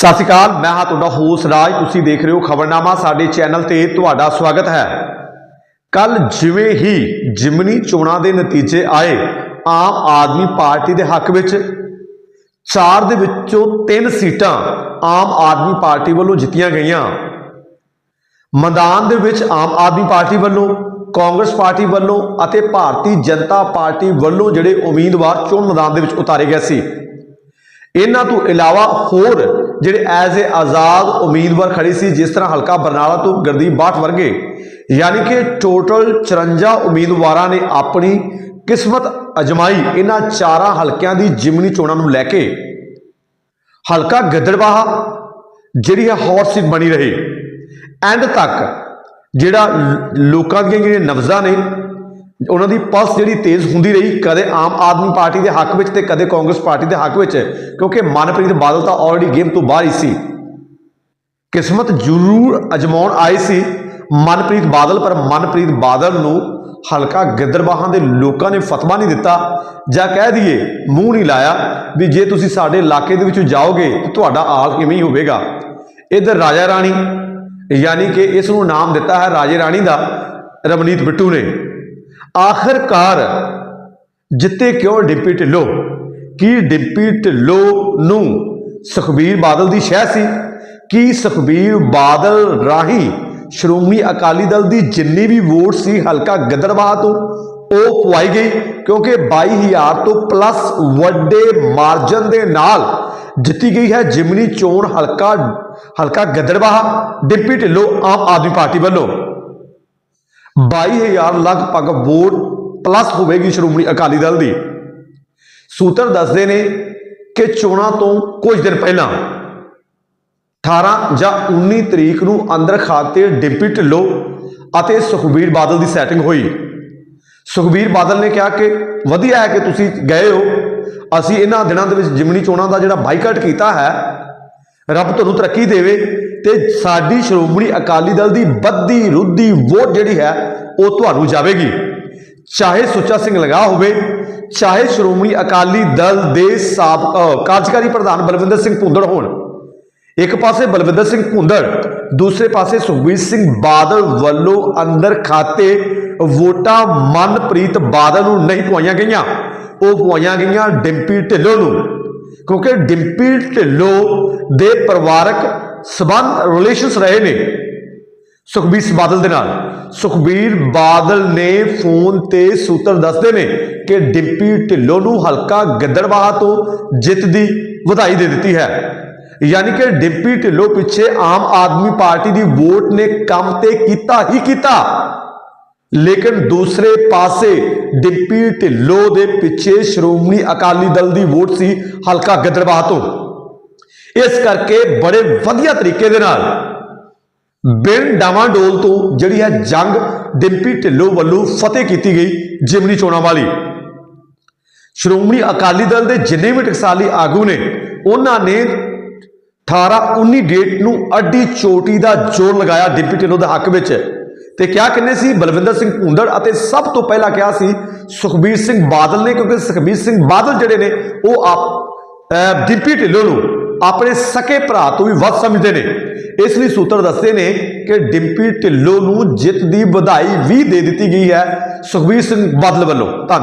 ਸਤਿ ਸ਼੍ਰੀ ਅਕਾਲ, ਮੈਂ ਹਾਂ ਤੁਹਾਡਾ ਹੋਸ ਰਾਜ। ਤੁਸੀਂ ਦੇਖ ਰਹੇ ਹੋ ਖਬਰਨਾਮਾ, ਸਾਡੇ ਚੈਨਲ ਤੇ ਤੁਹਾਡਾ ਸਵਾਗਤ ਹੈ। ਕੱਲ ਜਿਵੇਂ ਹੀ ਜਿਮਨੀ ਚੋਣਾਂ ਦੇ ਨਤੀਜੇ ਆਏ, ਆਮ ਆਦਮੀ ਪਾਰਟੀ ਦੇ ਹੱਕ ਵਿੱਚ ਚਾਰ ਦੇ ਵਿੱਚੋਂ ਤਿੰਨ ਸੀਟਾਂ ਆਮ ਆਦਮੀ ਪਾਰਟੀ ਵੱਲੋਂ ਜਿੱਤੀਆਂ ਗਈਆਂ। ਮੈਦਾਨ ਦੇ ਵਿੱਚ ਆਮ ਆਦਮੀ ਪਾਰਟੀ ਵੱਲੋਂ, ਕਾਂਗਰਸ ਪਾਰਟੀ ਵੱਲੋਂ ਅਤੇ ਭਾਰਤੀ ਜਨਤਾ ਪਾਰਟੀ ਵੱਲੋਂ ਜਿਹੜੇ ਉਮੀਦਵਾਰ ਚੋਣ ਮੈਦਾਨ ਦੇ ਵਿੱਚ ਉਤਾਰੇ ਗਏ ਸੀ। ਇਹਨਾਂ ਤੋਂ ਇਲਾਵਾ ਹੋਰ ਜਿਹੜੇ ਐਜ਼ ਏ ਆਜ਼ਾਦ ਉਮੀਦਵਾਰ ਖੜੇ ਸੀ, ਜਿਸ ਤਰ੍ਹਾਂ ਹਲਕਾ ਬਰਨਾਲਾ ਤੋਂ ਗੁਰਦੀਪ ਬਾਠ ਵਰਗੇ, ਯਾਨੀ ਕਿ ਟੋਟਲ 54 ਉਮੀਦਵਾਰਾਂ ਨੇ ਆਪਣੀ ਕਿਸਮਤ ਅਜਮਾਈ ਇਹਨਾਂ ਚਾਰਾਂ ਹਲਕਿਆਂ ਦੀ ਜਿਮਨੀ ਚੋਣਾਂ ਨੂੰ ਲੈ ਕੇ। ਹਲਕਾ ਗਿੱਦੜਬਾਹਾ ਜਿਹੜੀ ਹੈ ਹੌਟ ਸੀਟ ਬਣੀ ਰਹੀ। ਐਂਡ ਤੱਕ ਜਿਹੜਾ ਲੋਕਾਂ ਦੀਆਂ ਜਿਹੜੀਆਂ ਨਬਜ਼ਾਂ ਨੇ ਉਹਨਾਂ ਦੀ ਪਲਸ ਜਿਹੜੀ ਤੇਜ਼ ਹੁੰਦੀ ਰਹੀ ਕਦੇ ਆਮ ਆਦਮੀ ਪਾਰਟੀ ਦੇ ਹੱਕ ਵਿੱਚ ਤੇ ਕਦੇ ਕਾਂਗਰਸ ਪਾਰਟੀ ਦੇ ਹੱਕ ਵਿੱਚ, ਕਿਉਂਕਿ ਮਨਪ੍ਰੀਤ ਬਾਦਲ ਤਾਂ ਆਲਰੇਡੀ ਗੇਮ ਤੋਂ ਬਾਹਰ ਹੀ ਸੀ। ਕਿਸਮਤ ਜ਼ਰੂਰ ਅਜਮਾਉਣ ਆਏ ਸੀ ਮਨਪ੍ਰੀਤ ਬਾਦਲ, ਪਰ ਮਨਪ੍ਰੀਤ ਬਾਦਲ ਨੂੰ ਹਲਕਾ ਗਿੱਦਰਬਾਹਾਂ ਦੇ ਲੋਕਾਂ ਨੇ ਫਤਵਾ ਨਹੀਂ ਦਿੱਤਾ ਜਾਂ ਕਹਿ ਦਈਏ ਮੂੰਹ ਨਹੀਂ ਲਾਇਆ ਵੀ ਜੇ ਤੁਸੀਂ ਸਾਡੇ ਇਲਾਕੇ ਦੇ ਵਿੱਚੋਂ ਜਾਓਗੇ ਤਾਂ ਤੁਹਾਡਾ ਹਾਲ ਇਵੇਂ ਹੀ ਹੋਵੇਗਾ। ਇਧਰ ਰਾਜਾ ਰਾਣੀ, ਯਾਨੀ ਕਿ ਇਸ ਨੂੰ ਨਾਮ ਦਿੱਤਾ ਹੈ ਰਾਜੇ ਰਾਣੀ ਦਾ ਰਮਨੀਤ ਬਿੱਟੂ ਨੇ। ਆਖਰਕਾਰ ਜਿੱਤੇ ਕਿਉਂ ਡਿੰਪੀ ਢਿੱਲੋਂ? ਕੀ ਡਿੰਪੀ ਢਿੱਲੋਂ ਨੂੰ ਸੁਖਬੀਰ ਬਾਦਲ ਦੀ ਸ਼ਹਿ ਸੀ? ਕੀ ਸੁਖਬੀਰ ਬਾਦਲ ਰਾਹੀਂ ਸ਼੍ਰੋਮਣੀ ਅਕਾਲੀ ਦਲ ਦੀ ਜਿੰਨੀ ਵੀ ਵੋਟ ਸੀ ਹਲਕਾ ਗਿੱਦੜਬਾਹਾ ਤੋਂ, ਉਹ ਪਵਾਈ ਗਈ? ਕਿਉਂਕਿ 22000 ਤੋਂ ਪਲੱਸ ਵੱਡੇ ਮਾਰਜਨ ਦੇ ਨਾਲ ਜਿੱਤੀ ਗਈ ਹੈ ਜਿਮਨੀ ਚੋਣ ਹਲਕਾ ਹਲਕਾ ਗਿੱਦੜਬਾਹਾ ਡਿੰਪੀ ਢਿੱਲੋਂ ਆਮ ਆਦਮੀ ਪਾਰਟੀ ਵੱਲੋਂ। 22000 ਲਗਭਗ ਵੋਟ ਪਲੱਸ ਹੋਵੇਗੀ ਸ਼੍ਰੋਮਣੀ ਅਕਾਲੀ ਦਲ ਦੀ। ਸੂਤਰ ਦੱਸਦੇ ਨੇ ਕਿ ਚੋਣਾਂ ਤੋਂ ਕੁਝ ਦਿਨ ਪਹਿਲਾਂ 18 ਜਾਂ 19 ਤਰੀਕ ਨੂੰ ਅੰਦਰ ਖਾਤੇ ਡਿੰਪੀ ਢਿੱਲੋਂ ਅਤੇ ਸੁਖਬੀਰ ਬਾਦਲ ਦੀ ਸੈਟਿੰਗ ਹੋਈ। ਸੁਖਬੀਰ ਬਾਦਲ ਨੇ ਕਿਹਾ ਕਿ ਵਧੀਆ ਹੈ ਕਿ ਤੁਸੀਂ ਗਏ ਹੋ। ਅਸੀਂ ਇਹਨਾਂ ਦਿਨਾਂ ਦੇ ਵਿੱਚ ਜਿਮਨੀ ਚੋਣਾਂ ਦਾ ਜਿਹੜਾ ਬਾਈਕਾਟ ਕੀਤਾ ਹੈ ਰੱਬ ਤੁਹਾਨੂੰ ਤਰੱਕੀ ਦੇਵੇ ਤੇ ਸਾਡੀ ਸ਼੍ਰੋਮਣੀ ਅਕਾਲੀ ਦਲ ਦੀ ਬੱਦੀ ਰੁੱਦੀ ਵੋਟ ਜਿਹੜੀ ਹੈ, ਉਹ ਤੁਹਾਨੂੰ ਜਾਵੇਗੀ। ਚਾਹੇ ਸੁੱਚਾ ਸਿੰਘ ਲਗਾ ਹੋਵੇ, ਚਾਹੇ ਸ਼੍ਰੋਮਣੀ ਅਕਾਲੀ ਦਲ ਦੇ ਸਾਬਕਾ ਕਾਰਜਕਾਰੀ ਪ੍ਰਧਾਨ ਬਲਵਿੰਦਰ ਸਿੰਘ ਭੁੰਦੜ ਹੋਣ। ਇੱਕ ਪਾਸੇ ਬਲਵਿੰਦਰ ਸਿੰਘ ਭੁੰਦੜ, ਦੂਸਰੇ ਪਾਸੇ ਸੁਖਬੀਰ ਸਿੰਘ ਬਾਦਲ ਵੱਲੋਂ ਅੰਦਰ ਖਾਤੇ ਵੋਟਾਂ ਮਨਪ੍ਰੀਤ ਬਾਦਲ ਨੂੰ ਨਹੀਂ ਪਵਾਈਆਂ ਗਈਆਂ। ਉਹ ਪਵਾਈਆਂ ਗਈਆਂ ਡਿੰਪੀ ਢਿੱਲੋਂ ਨੂੰ। ਕਿਉਂਕਿ ਡਿੰਪੀ ਢਿੱਲੋਂ ਦੇ ਪਰਿਵਾਰਕ ਸਬੰਧ ਰਿਲੇਸ਼ਨਸ ਰਹੇ ਨੇ ਸੁਖਬੀਰ ਬਾਦਲ ਦੇ ਨਾਲ। ਸੁਖਬੀਰ ਬਾਦਲ ਨੇ ਫੋਨ ਤੇ ਸੂਤਰ ਦੱਸਦੇ ਨੇ ਕਿ ਡਿੰਪੀ ਢਿੱਲੋਂ ਨੂੰ ਹਲਕਾ ਗਿੱਦੜਬਾਹਾ ਤੋਂ ਜਿੱਤ ਦੀ ਵਧਾਈ ਦੇ ਦਿੱਤੀ ਹੈ। ਯਾਨੀ ਕਿ ਡਿੰਪੀ ਢਿੱਲੋਂ ਪਿੱਛੇ ਆਮ ਆਦਮੀ ਪਾਰਟੀ ਦੀ ਵੋਟ ਨੇ ਕੰਮ ਤੇ ਕੀਤਾ ਹੀ ਕੀਤਾ। ਲੇਕਿਨ ਦੂਸਰੇ ਪਾਸੇ ਡਿੰਪੀ ਢਿੱਲੋਂ ਦੇ ਪਿੱਛੇ ਸ਼੍ਰੋਮਣੀ ਅਕਾਲੀ ਦਲ ਦੀ ਵੋਟ ਸੀ ਹਲਕਾ ਗਿੱਦੜਬਾਹਾ ਤੋਂ। ਇਸ ਕਰਕੇ ਬੜੇ ਵਧੀਆ ਤਰੀਕੇ ਦੇ ਨਾਲ ਬਿਨ ਡਾਵਾਂਡੋਲ ਤੋਂ ਜਿਹੜੀ ਹੈ ਜੰਗ ਡਿੰਪੀ ਢਿੱਲੋਂ ਵੱਲੋਂ ਫਤਿਹ ਕੀਤੀ ਗਈ ਜਿਮਨੀ ਚੋਣਾਂ ਵਾਲੀ। ਸ਼੍ਰੋਮਣੀ ਅਕਾਲੀ ਦਲ ਦੇ ਜਿੰਨੇ ਵੀ ਟਕਸਾਲੀ ਆਗੂ ਨੇ, ਉਹਨਾਂ ਨੇ 18 19 ਡੇਟ ਨੂੰ ਅੱਡੀ ਚੋਟੀ ਦਾ ਜੋਰ ਲਗਾਇਆ ਡਿੰਪੀ ਢਿੱਲੋਂ ਦੇ ਹੱਕ ਵਿੱਚ। ਤੇ ਕਿਹਾ ਕਿੰਨੇ ਸੀ? ਬਲਵਿੰਦਰ ਸਿੰਘ ਭੁੰਦੜ ਅਤੇ ਸਭ ਤੋਂ ਪਹਿਲਾਂ ਕਿਹਾ ਸੀ? ਸੁਖਬੀਰ ਸਿੰਘ ਬਾਦਲ ਨੇ, ਕਿਉਂਕਿ ਸੁਖਬੀਰ ਸਿੰਘ ਬਾਦਲ ਜਿਹੜੇ ਨੇ, ਉਹ ਆਪ, ਅਹ ਡਿੰਪੀ ਢਿੱਲੋਂ ਨੂੰ ਆਪਣੇ ਸਕੇ ਭਰਾ ਤੋਂ ਵੀ ਵੱਧ ਸਮਝਦੇ ਨੇ। ਇਸ ਲਈ ਸੂਤਰ ਦੱਸਦੇ ਨੇ ਕਿ ਡਿੰਪੀ ਢਿੱਲੋਂ ਨੂੰ ਜਿੱਤ ਦੀ ਵਧਾਈ ਵੀ ਦੇ ਦਿੱਤੀ ਗਈ ਹੈ ਸੁਖਬੀਰ ਸਿੰਘ ਬਾਦਲ ਵੱਲੋਂ। ਧੰਨਵਾਦ।